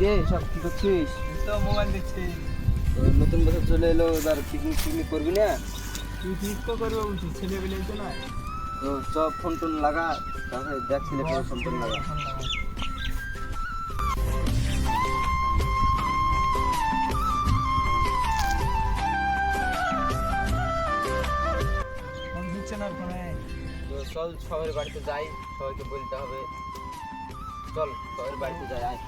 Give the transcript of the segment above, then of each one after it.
রে সব কি করছিস? তো মোবাইল দেখছি। তো নতুন বছর চলে এলো এবার পিকনিক পিকনিক করবি না? তুই ঠিক তো করবে বলছিস ছেলে পেলে তো না তো সব ফোন টোন লাগা তারপরে দেখ ছেলে পেলে ফোন টোন লাগা। চল সবার বাড়িতে যাই সবাইকে বলতে হবে। চল সবার বাড়িতে যাই আয়।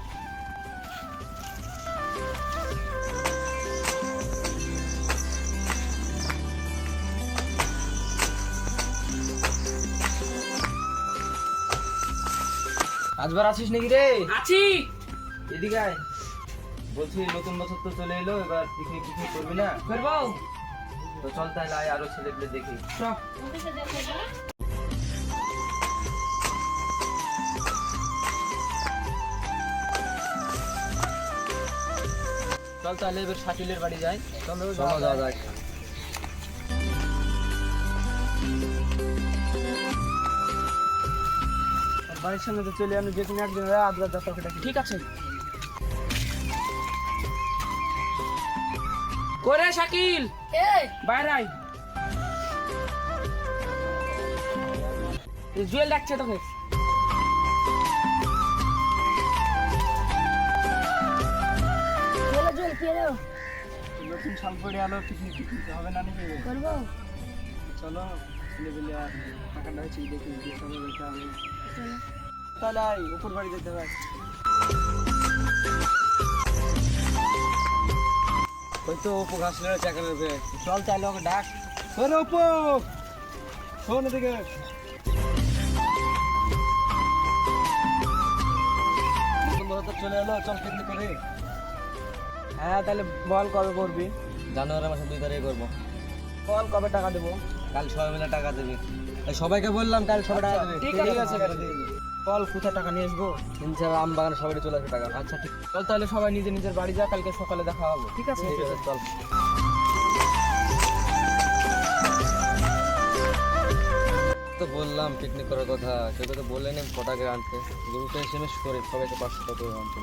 আজবার আছিস নাকি রে? আছি। এদিকে আয়। বলছি নতুন বছর তো চলে এলো এবার পিকনিক পিকনিক করবি না? করব। তো চল তাহলে আয় আরও ছেলে পেলে দেখি সব চল তাহলে এবার শাকিলের বাড়ি যাই। চলো যাওয়া যাক। বাড়ির সামনে তো চলে আমি যে কোনো একজন আদ্রা যাত্রা ঠিক আছে। করে শাকিল! বাইরে আয়। জুয়েল ডাকছে তোকে। নতুন সাল পড়ে আলো পিকনিক পিকনিক হবে না নাকি? করব। চলো ছেলে পেলে আর টাকাটা হচ্ছে দেখি যে সবাই যেতে হবে তাহলে উপর বাড়ি যেতে হবে ওই তো অপু ঘাস লেড়ে চাকা নেবে চল তাহলে ওকে ডাক। শোন অপু শোন এদিকে। চলে এলো চল পিকনিক করি। হ্যাঁ তাহলে বল কবে করবি? জানুয়ারি মাসে দুই তারিখে করব। বল কবে টাকা দেবো? কাল সবাই মিলে টাকা দেবে। সবাইকে বললাম কাল সবাই টাকা দেবে। ঠিক আছে বল। কোথায় টাকা নিয়ে আসব? ইনশাআল্লাহ আম বাগানে সবাই চলে আসবে টাকা। আচ্ছা ঠিক। চল তাহলে সবাই নিজের নিজের বাড়ি যা কালকে সকালে দেখা হবে। ঠিক আছে ঠিক আছে চল। তো বললাম পিকনিক করার কথা। সেটা তো বললেন পটাকে আনতে। গ্রুপে এস এম এস করে সবাইকে পাঁচশো টাকা করে আনতে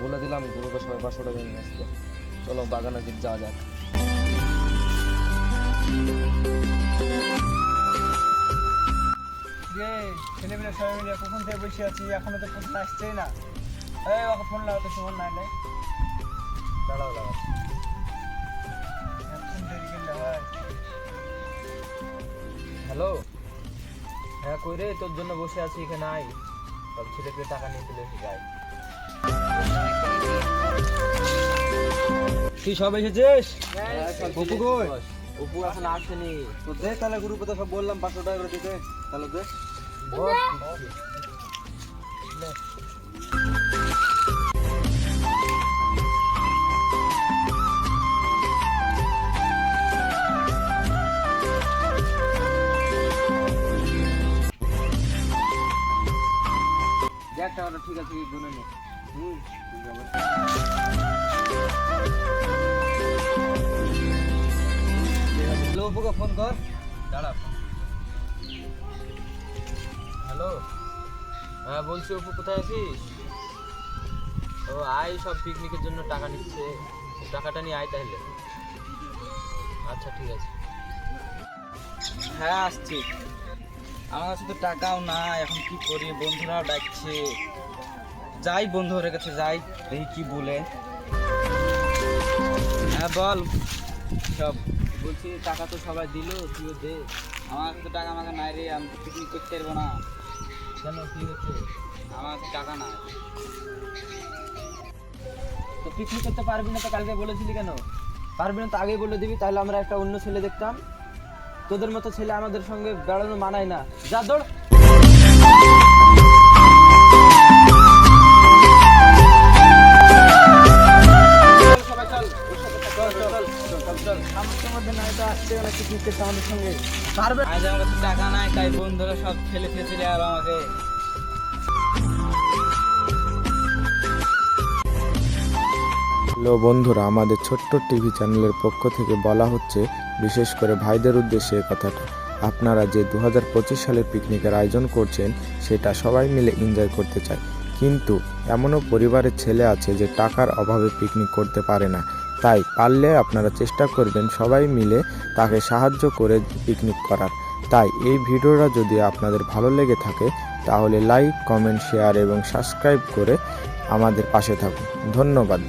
বলে দিলাম গ্রুপে সবাই পাঁচশো নিয়ে আসতে চলো বাগানের দিক যাওয়া যাক। যে ছেলেমেলে সবাই মিলে কখন থেকে বসে আছি, এখনও তো ফোন আসছেই না। এই ওকে ফোন লাগাতে সময় নাই রে দাঁড়াও দাঁড়াও। হয় হ্যালো? হ্যাঁ কই রে? তোর জন্য বসে আছি, এখানে আয়। সব ছেলে পেলে টাকা নিয়ে চলে এসে যায়। তুই সব এসেছিস? অপু কই? অপু এখন আসেনি। তো দে তাহলে গ্রুপে তো সব বললাম পাঁচশো টাকা করে দিতে। তাহলে দে। দেখ টাকাটা ঠিক আছে গুনে নে। অপুকে ফোন কর দাঁড়া হ্যালো হ্যাঁ বলছি অপু, কোথায় আছিস? ও, আয়, সব পিকনিকের জন্য টাকা নিচ্ছে। টাকাটা নিয়ে আয় তাহলে। আচ্ছা ঠিক আছে। হ্যাঁ আসছি। আমার কাছে তো টাকাও না এখন কি করি? বন্ধুরাও ডাকছে। যাই বন্ধুদের কাছে যাই, দেখি কি বলে। হ্যাঁ বল। সব। বলছি, টাকা তো সবাই দিল, তুইও দে। আমার তো টাকা আমাকে নাই রে, আমি পিকনিক করতে পারব না। কেন, কি হচ্ছে? আমার টাকা নাই। তো পিকনিক করতে পারবি না তো কালকে বলেছিলি কেন? পারবি না তো আগেই বলে দিবি, তাহলে আমরা একটা অন্য ছেলে দেখতাম। তোদের মতো ছেলে আমাদের সঙ্গে বেড়ানো মানায় না। যা, দৌড়। করতে আমাদের সঙ্গে পারবে আজ আমার কাছে টাকা নাই তাই বন্ধুরা সব খেয়েছিলে আর আমাকে হ্যালো বন্ধুরা, আমাদের ছোট্ট টিভি চ্যানেলের পক্ষ থেকে বলা হচ্ছে, বিশেষ করে ভাইদের উদ্দেশ্যে কথাটা। আপনারা যে দু হাজার সালের পিকনিকের আয়োজন করছেন, সেটা সবাই মিলে এনজয় করতে চায়। কিন্তু এমনও পরিবারের ছেলে আছে যে টাকার অভাবে পিকনিক করতে পারে না। তাই পারলে আপনারা চেষ্টা করবেন সবাই মিলে তাকে সাহায্য করে পিকনিক করার। তাই এই ভিডিওটা যদি আপনাদের ভালো লেগে থাকে, তাহলে লাইক কমেন্ট শেয়ার এবং সাবস্ক্রাইব করে আমাদের পাশে থাকুন। ধন্যবাদ।